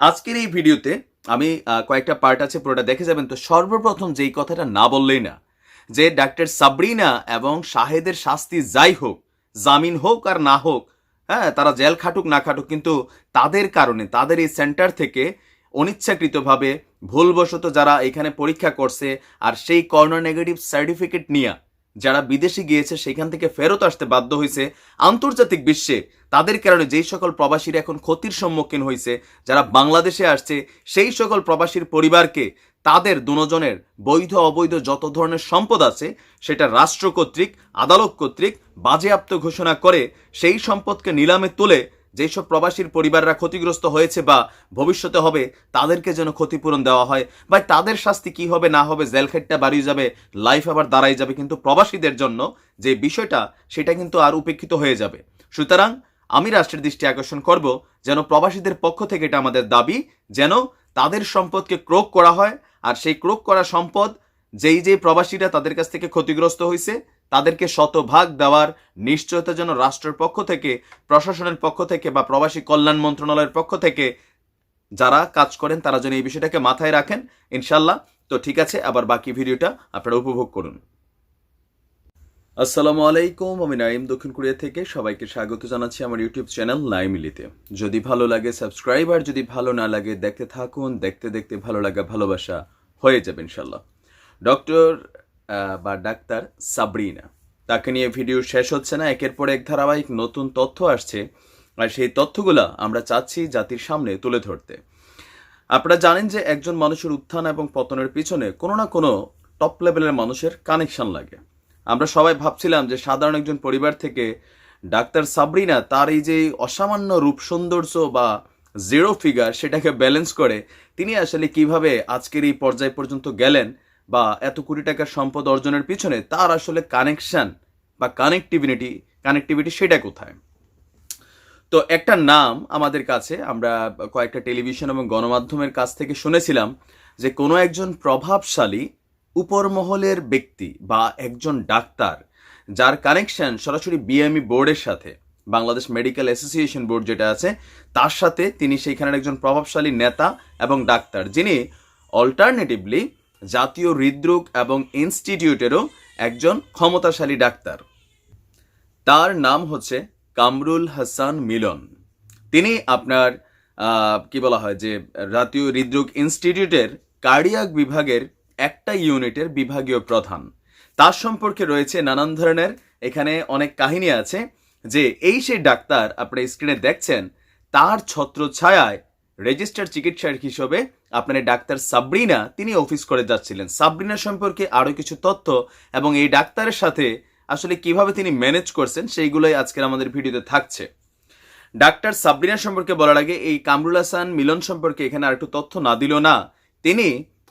আজকের এই ভিডিওতে আমি কয়েকটা পার্ট আছে, পুরোটা দেখে যাবেন। তো সর্বপ্রথম যেই কথাটা না বললেই না, যে ডাক্তার সাবরিনা এবং শাহেদের শাস্তি যাই হোক, জামিন হোক আর না হোক হ্যাঁ তারা জেল খাটুক না খাটুক, কিন্তু তাদের কারণে, তাদের এই সেন্টার থেকে অনিচ্ছাকৃতভাবে ভুলবশত যারা এখানে পরীক্ষা করছে, আর সেই করোনা নেগেটিভ সার্টিফিকেট নিয়ে যারা বিদেশে গিয়েছে, সেখান থেকে ফেরত আসতে বাধ্য হয়েছে আন্তর্জাতিক বিশ্বে। তাদের কারণে যেই সকল প্রবাসীরা এখন ক্ষতির সম্মুখীন হয়েছে, যারা বাংলাদেশে আসছে, সেই সকল প্রবাসীর পরিবারকে তাদের দুজনের বৈধ, অবৈধ যত ধরনের সম্পদ আছে, সেটা রাষ্ট্র কর্তৃক, আদালত কর্তৃক বাজেয়াপ্ত ঘোষণা করে সেই সম্পদকে নিলামে তুলে যেসব প্রবাসীর পরিবাররা ক্ষতিগ্রস্ত হয়েছে বা ভবিষ্যতে হবে, তাদেরকে যেন ক্ষতিপূরণ দেওয়া হয়। বা তাদের শাস্তি কি হবে, না হবে, জেলখেটটা বাড়িয়ে যাবে লাইফ আবার দাঁড়াই যাবে। কিন্তু প্রবাসীদের জন্য যে বিষয়টা, সেটা কিন্তু আর উপেক্ষিত হয়ে যাবে। সুতরাং আমি রাষ্ট্রের দৃষ্টি আকর্ষণ করব যেন প্রবাসীদের পক্ষ থেকে এটা আমাদের দাবি যেন তাদের সম্পদকে ক্রোক করা হয়। আর সেই ক্রোক করা সম্পদ, যেই যেই প্রবাসীরা তাদের কাছ থেকে ক্ষতিগ্রস্ত হয়েছে তাদেরকে শতভাগ দেওয়ার নিশ্চয়তা যেন রাষ্ট্রের পক্ষ থেকে, প্রশাসনের পক্ষ থেকে বা প্রবাসী কল্যাণ মন্ত্রণালয়ের পক্ষ থেকে যারা কাজ করেন, তারা যেন এই বিষয়টাকে মাথায় রাখেন। ইনশাল্লাহ তো ঠিক আছে, আবার বাকি ভিডিওটা আপনারা উপভোগ করুন। আসসালামু আলাইকুম, আমি নাইম দক্ষিণ কোরিয়া থেকে। সবাইকে স্বাগত জানাচ্ছি আমার ইউটিউব চ্যানেল নাইমিলিতে যদি ভালো লাগে সাবস্ক্রাইব, আর যদি ভালো না লাগে দেখতে থাকুন। দেখতে দেখতে ভালো লাগা, ভালোবাসা হয়ে যাবে ইনশাল্লাহ ডক্টর বা ডাক্তার সাবরিনা। তাকে নিয়ে ভিডিও শেষ হচ্ছে না, একের পর এক ধারাবাহিক নতুন তথ্য আসছে, আর সেই তথ্যগুলা আমরা চাচ্ছি জাতির সামনে তুলে ধরতে। আপনারা জানেন যে একজন মানুষের উত্থান এবং পতনের পিছনে কোনো না কোনো টপ লেভেলের মানুষের কানেকশন লাগে। আমরা সবাই ভাবছিলাম যে সাধারণ একজন পরিবার থেকে ডাক্তার সাবরিনা তার এই যে অসামান্য রূপ সৌন্দর্য বা জিরো ফিগার সেটাকে ব্যালেন্স করে, তিনি আসলে কীভাবে আজকের এই পর্যায় পর্যন্ত গেলেন বা এত কোটি টাকার সম্পদ অর্জনের পিছনে তার আসলে কানেকশন বা কানেক্টিভিটি কানেক্টিভিটি সেটা কোথায়? তো একটা নাম আমাদের কাছে, আমরা কয়েকটা টেলিভিশন এবং গণমাধ্যমের কাছ থেকে শুনেছিলাম যে কোনো একজন প্রভাবশালী উপরমহলের ব্যক্তি বা একজন ডাক্তার যার কানেকশন সরাসরি বিএমই বোর্ডের সাথে, বাংলাদেশ মেডিকেল অ্যাসোসিয়েশন বোর্ড যেটা আছে, তার সাথে তিনি সেইখানের একজন প্রভাবশালী নেতা এবং ডাক্তার যিনি অল্টারনেটিভলি জাতীয় হৃদরোগ এবং ইনস্টিটিউটেরও একজন ক্ষমতাশালী ডাক্তার। তার নাম হচ্ছে কামরুল হাসান মিলন। তিনি আপনার কি বলা হয় যে, জাতীয় হৃদরোগ ইনস্টিটিউটের কার্ডিয়াক বিভাগের একটা ইউনিটের বিভাগীয় প্রধান। তার সম্পর্কে রয়েছে নানান ধরনের এখানে অনেক কাহিনী আছে যে, এই সেই ডাক্তার আপনার স্ক্রিনে দেখছেন, তার ছত্র ছায়ায় রেজিস্টার চিকিৎসক হিসেবে আপনার এই ডাক্তার সাবরিনা, তিনি অফিস করে যাচ্ছিলেন। সাবরিনা সম্পর্কে আরও কিছু তথ্য এবং এই ডাক্তারের সাথে আসলে কীভাবে তিনি ম্যানেজ করছেন, সেইগুলোই আজকের আমাদের ভিডিওতে থাকছে। ডাক্তার সাবরিনা সম্পর্কে বলার আগে এই কামরুল হাসান মিলন সম্পর্কে এখানে আর একটু তথ্য না দিল না, তিনি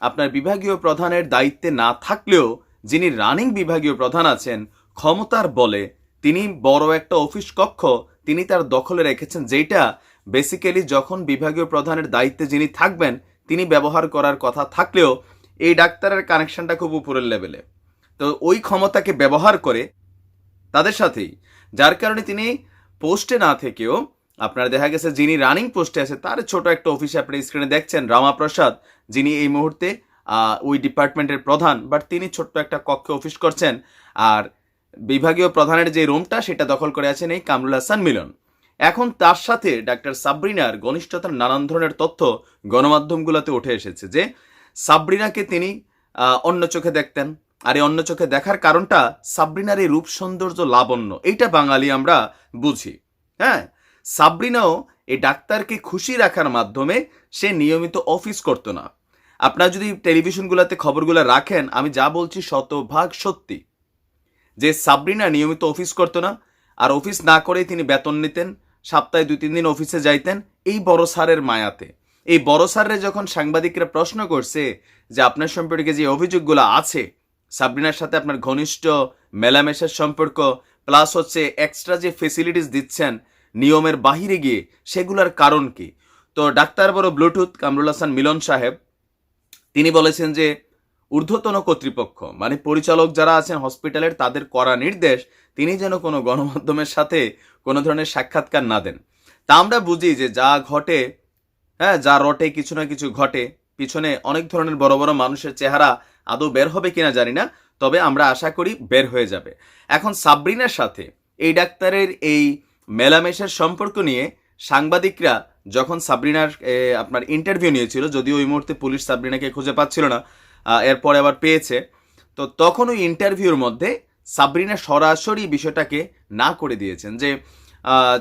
আপনার বিভাগীয় প্রধানের দায়িত্বে না থাকলেও যিনি রানিং বিভাগীয় প্রধান আছেন, ক্ষমতার বলে তিনি বড় একটা অফিস কক্ষ তিনি তার দখলে রেখেছেন যেটা বেসিক্যালি যখন বিভাগীয় প্রধানের দায়িত্বে যিনি থাকবেন তিনি ব্যবহার করার কথা থাকলেও এই ডাক্তারের কানেকশনটা খুব উপরের লেভেলে তো ওই ক্ষমতাকে ব্যবহার করে তাদের সাথেই, যার কারণে তিনি পোস্টে না থেকেও, আপনার দেখা গেছে যিনি রানিং পোস্টে আছে, তার ছোট একটা অফিসে আপনি স্ক্রিনে দেখছেন, রামাপ্রসাদ, যিনি এই মুহূর্তে ওই ডিপার্টমেন্টের প্রধান বাট তিনি ছোট্ট একটা কক্ষে অফিস করছেন, আর বিভাগীয় প্রধানের যে রুমটা সেটা দখল করে আছেন এই কামরুল হাসান মিলন। এখন তার সাথে ডাক্তার সাবরিনার ঘনিষ্ঠতার নানান ধরনের তথ্য গণমাধ্যমগুলোতে উঠে এসেছে যে সাবরিনাকে তিনি অন্য চোখে দেখতেন। আর এই অন্য চোখে দেখার কারণটা সাবরিনার এই রূপ সৌন্দর্য লাবণ্য। এইটা বাঙালি আমরা বুঝি। হ্যাঁ? সাবরিনাও এই ডাক্তারকে খুশি রাখার মাধ্যমে সে নিয়মিত অফিস করতো না। আপনারা যদি টেলিভিশনগুলোতে খবরগুলো রাখেন, আমি যা বলছি শতভাগ সত্যি। যে সাবরিনা নিয়মিত অফিস করতো না, আর অফিস না করেই তিনি বেতন নিতেন সপ্তাহে দুই, তিন দিন অফিসে যাইতেন এই বড় স্যারের মায়াতে। এই বড় স্যাররে যখন সাংবাদিকরা প্রশ্ন করছে যে আপনার সম্পর্কে যে অভিযোগগুলো আছে, সাবরিনার সাথে আপনার ঘনিষ্ঠ মেলামেশার সম্পর্ক প্লাস হচ্ছে এক্সট্রা যে ফেসিলিটিস দিচ্ছেন নিয়মের বাহিরে গিয়ে, সেগুলোর কারণ কি? তো ডাক্তার বড় ব্লুটুথ কামরুল হাসান মিলন সাহেব, তিনি বলেছেন যে ঊর্ধ্বতন কর্তৃপক্ষ মানে পরিচালক যারা আছেন হসপিটালের, তাদের করা নির্দেশ, তিনি যেন কোনো গণমাধ্যমের সাথে কোনো ধরনের সাক্ষাৎকার না দেন। তা আমরা বুঝি যে যা ঘটে হ্যাঁ যা রটে, কিছু না কিছু ঘটে, পিছনে অনেক ধরনের বড় বড় মানুষের চেহারা আদৌ বের হবে কিনা জানি না, তবে আমরা আশা করি বের হয়ে যাবে। এখন সাবরিনার সাথে এই ডাক্তারের এই মেলামেশার সম্পর্ক নিয়ে সাংবাদিকরা যখন সাবরিনার আপনার ইন্টারভিউ নিয়েছিল, যদিও ওই মুহূর্তে পুলিশ সাবরিনাকে খুঁজে পাচ্ছিল না এরপরে আবার পেয়েছে। তো তখন ওই ইন্টারভিউর মধ্যে সাবরিনা সরাসরি বিষয়টাকে না করে দিয়েছেন যে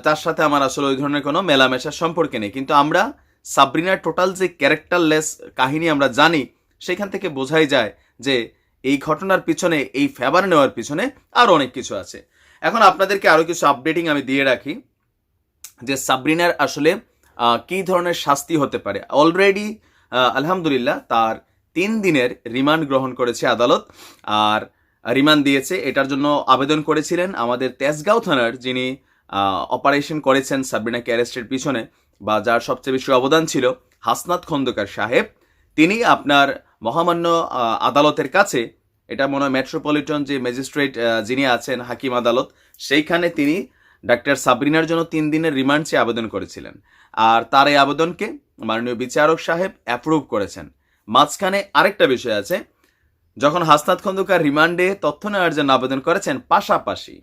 তার সাথে আমার আসলে ওই ধরনের কোনো মেলামেশার সম্পর্কে নেই। কিন্তু আমরা সাবরিনার টোটাল যে ক্যারেক্টারলেস কাহিনী আমরা জানি, সেখান থেকে বোঝাই যায় যে, এই ঘটনার পিছনে, এই ফেভার নেওয়ার পিছনে আরও অনেক কিছু আছে। এখন আপনাদেরকে আরও কিছু আপডেটিং আমি দিয়ে রাখি যে, সাবরিনার আসলে কী ধরনের শাস্তি হতে পারে। অলরেডি আলহামদুলিল্লাহ তার তিন দিনের রিমান্ড গ্রহণ করেছে আদালত আর রিমান্ড দিয়েছে। এটার জন্য আবেদন করেছিলেন আমাদের তেজগাঁও থানার যিনি অপারেশন করেছেন সাবরিনাকে অ্যারেস্টের পিছনে বা যার সবচেয়ে বেশি অবদান ছিল হাসনাত খন্দকার সাহেব। তিনি আপনার মহামান্য আদালতের কাছে, এটা মনে হয় মেট্রোপলিটন যে ম্যাজিস্ট্রেট যিনি আছেন, হাকিম আদালত, সেইখানে তিনি ডাক্তার সাবরিনার জন্য তিন দিনের রিমান্ড চেয়ে আবেদন করেছিলেন। আর তার এই আবেদনকে মাননীয় বিচারক সাহেব অ্যাপ্রুভ করেছেন। মাঝখানে আরেকটা বিষয় আছে। যখন হাসনাত খন্দকার রিমান্ডে তথ্য নেওয়ার জন্য আবেদন করেছেন, পাশাপাশি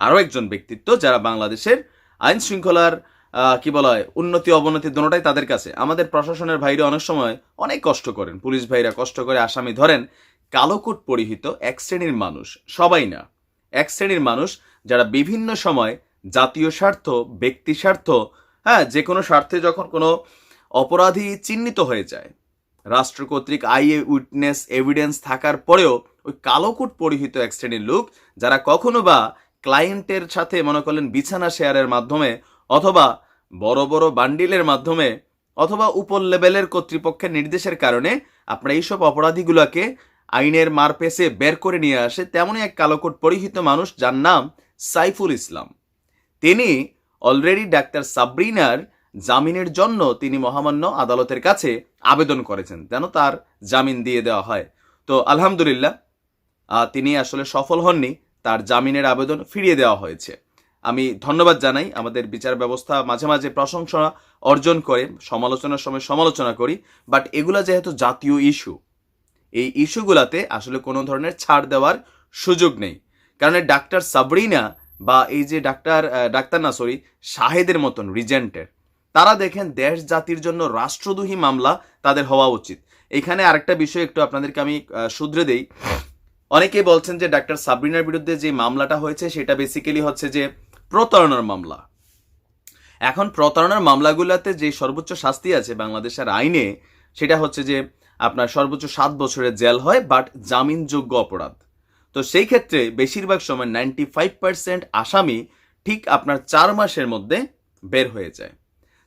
আরও একজন ব্যক্তিত্ব যারা বাংলাদেশের আইন শৃঙ্খলার কি বলা হয়, উন্নতি, অবনতি দুটোটাই তাদের কাছে। আমাদের প্রশাসনের ভাইরা অনেক সময় অনেক কষ্ট করেন। পুলিশ ভাইরা কষ্ট করে আসামি ধরেন কালোকুট পরিহিত এক শ্রেণির মানুষ। সবাই না, এক শ্রেণির মানুষ যারা বিভিন্ন সময় জাতীয় স্বার্থ, ব্যক্তি স্বার্থ হ্যাঁ যে কোনো স্বার্থে যখন কোনো অপরাধী চিহ্নিত হয়ে যায় রাষ্ট্র কর্তৃক আই উইটনেস এভিডেন্স থাকার পরেও ওই কালোকুট পরিহিত এক শ্রেণির লোক, যারা কখনো বা ক্লায়েন্টের সাথে মনে করলেন বিছানা শেয়ারের মাধ্যমে অথবা বড় বড় বান্ডিলের মাধ্যমে অথবা উপর লেভেলের কর্তৃপক্ষের নির্দেশের কারণে আপনারা এইসব অপরাধীগুলোকে আইনের মার পেছে বের করে নিয়ে আসে তেমনই এক কালোকোট পরিহিত মানুষ যার নাম সাইফুল ইসলাম। তিনি অলরেডি ডাক্তার সাবরিনার জামিনের জন্য তিনি মহামান্য আদালতের কাছে আবেদন করেছেন। যেন তার জামিন দিয়ে দেওয়া হয়। তো আলহামদুলিল্লাহ তিনি আসলে সফল হননি। তার জামিনের আবেদন ফিরিয়ে দেওয়া হয়েছে। আমি ধন্যবাদ জানাই আমাদের বিচার ব্যবস্থা মাঝে মাঝে প্রশংসা অর্জন করে, সমালোচনার সময় সমালোচনা করি। বাট এগুলা যেহেতু জাতীয় ইস্যু, এই ইস্যুগুলাতে আসলে কোনো ধরনের ছাড় দেওয়ার সুযোগ নেই। কারণ ডাক্তার সাবরিনা বা এই যে ডাক্তার ডাক্তার না, সরি, শাহেদের মতন রিজেন্টের তারা দেখেন দেশ জাতির জন্য রাষ্ট্রদ্রোহী মামলা তাদের হওয়া উচিত। এখানে আরেকটা বিষয় একটু আপনাদেরকে আমি শুধরে দেই। অনেকেই বলছেন যে ডাক্তার সাবরিনার বিরুদ্ধে যে মামলাটা হয়েছে, সেটা বেসিক্যালি হচ্ছে যে প্রতারণার মামলা। এখন প্রতারণার মামলাগুলোতে যে সর্বোচ্চ শাস্তি আছে বাংলাদেশের আইনে, সেটা হচ্ছে যে আপনার সর্বোচ্চ সাত বছরের জেল হয় বাট জামিনযোগ্য অপরাধ। তো সেই ক্ষেত্রে বেশিরভাগ সময় নাইনটি ফাইভ পার্সেন্ট আসামি ঠিক আপনার চার মাসের মধ্যে বের হয়ে যায়।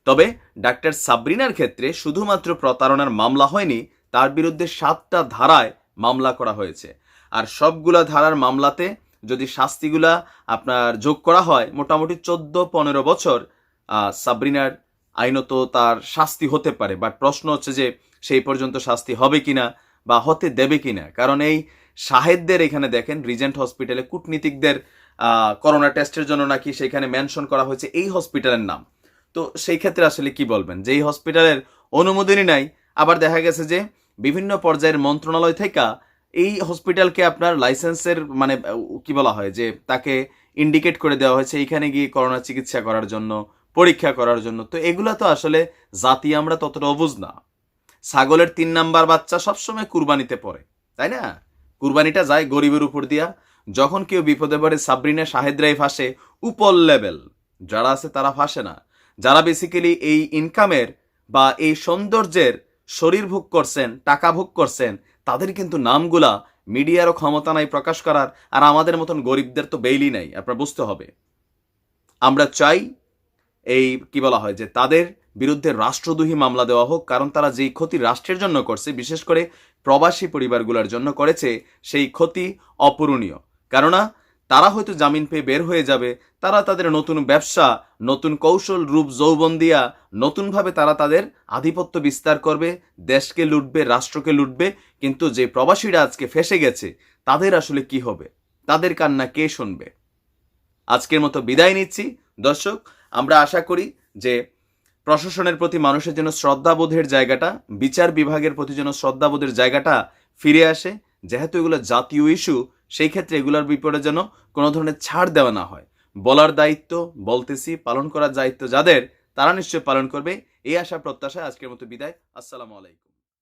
তবে ডাক্তার সাবরিনার ক্ষেত্রে শুধুমাত্র প্রতারণার মামলা হয়নি, তার বিরুদ্ধে সাতটা ধারায় মামলা করা হয়েছে। আর সবগুলা ধারার মামলাতে যদি শাস্তিগুলা আপনার যোগ করা হয়, মোটামুটি চোদ্দ পনেরো বছর সাবরিনার আইনত তার শাস্তি হতে পারে। বাট প্রশ্ন হচ্ছে যে সেই পর্যন্ত শাস্তি হবে কিনা বা হতে দেবে কিনা? কারণ এই শাহেদদের এখানে দেখেন, রিজেন্ট হসপিটালে কূটনীতিকদের করোনা টেস্টের জন্য নাকি সেখানে মেনশন করা হয়েছে, এই হসপিটালের নাম। তো সেই ক্ষেত্রে আসলে কি বলবেন? যেই হসপিটালের অনুমোদনই নাই, আবার দেখা গেছে যে বিভিন্ন পর্যায়ের মন্ত্রণালয় থেকে এই হসপিটালকে আপনার লাইসেন্সের মানে কি বলা হয়, যে তাকে ইন্ডিকেট করে দেওয়া হয়েছে, এইখানে গিয়ে করোনা চিকিৎসা করার জন্য, পরীক্ষা করার জন্য। তো এগুলো তো আসলে জাতি আমরা ততটা অবুঝ না। ছাগলের তিন নাম্বার বাচ্চা সবসময় কুরবানিতে পড়ে, তাই না? কুরবানিটা যায় গরিবের উপর দিয়া। যখন কেউ বিপদে পড়ে, সাবরিনা শাহেদরাই ফাঁসে, উপর লেভেল যারা আছে তারা ফাঁসে না। যারা বেসিক্যালি এই ইনকামের বা এই সৌন্দর্যের শরীর ভোগ করছেন, টাকা ভোগ করছেন, তাদের কিন্তু নামগুলা মিডিয়ারও ক্ষমতা নাই প্রকাশ করার, আর আমাদের মতন গরিবদের তো বেইলি নাই, আপনার বুঝতে হবে। আমরা চাই এই কি বলা হয় যে তাদের বিরুদ্ধে রাষ্ট্রদ্রোহী মামলা দেওয়া হোক, কারণ তারা যেই ক্ষতি রাষ্ট্রের জন্য করছে, বিশেষ করে প্রবাসী পরিবারগুলোর জন্য করেছে, সেই ক্ষতি অপূরণীয়। কেননা তারা হয়তো জামিন পেয়ে বের হয়ে যাবে। তারা তাদের নতুন ব্যবসা, নতুন কৌশল, রূপ, যৌবন দিয়া নতুনভাবে তারা তাদের আধিপত্য বিস্তার করবে, দেশকে লুটবে, রাষ্ট্রকে লুটবে, কিন্তু যে প্রবাসীরা আজকে ফেসে গেছে, তাদের আসলে কি হবে? তাদের কান্না কে শুনবে? আজকের মতো বিদায় নিচ্ছি। দর্শক, আমরা আশা করি যে প্রশাসনের প্রতি মানুষের যেন শ্রদ্ধাবোধের জায়গাটা, বিচার বিভাগের প্রতি যেন শ্রদ্ধাবোধের জায়গাটা ফিরে আসে। যেহেতু এগুলো জাতীয় ইস্যু সেই ক্ষেত্রে এগুলোর বিপরে যেন কোনো ধরনের ছাড় দেওয়া না হয়। বলার দায়িত্ব, বলতেছি, পালন করার দায়িত্ব যাদের, তারা নিশ্চয় পালন করবে। এই আশা, প্রত্যাশায় আজকের মতো বিদায়। আসসালামু আলাইকুম।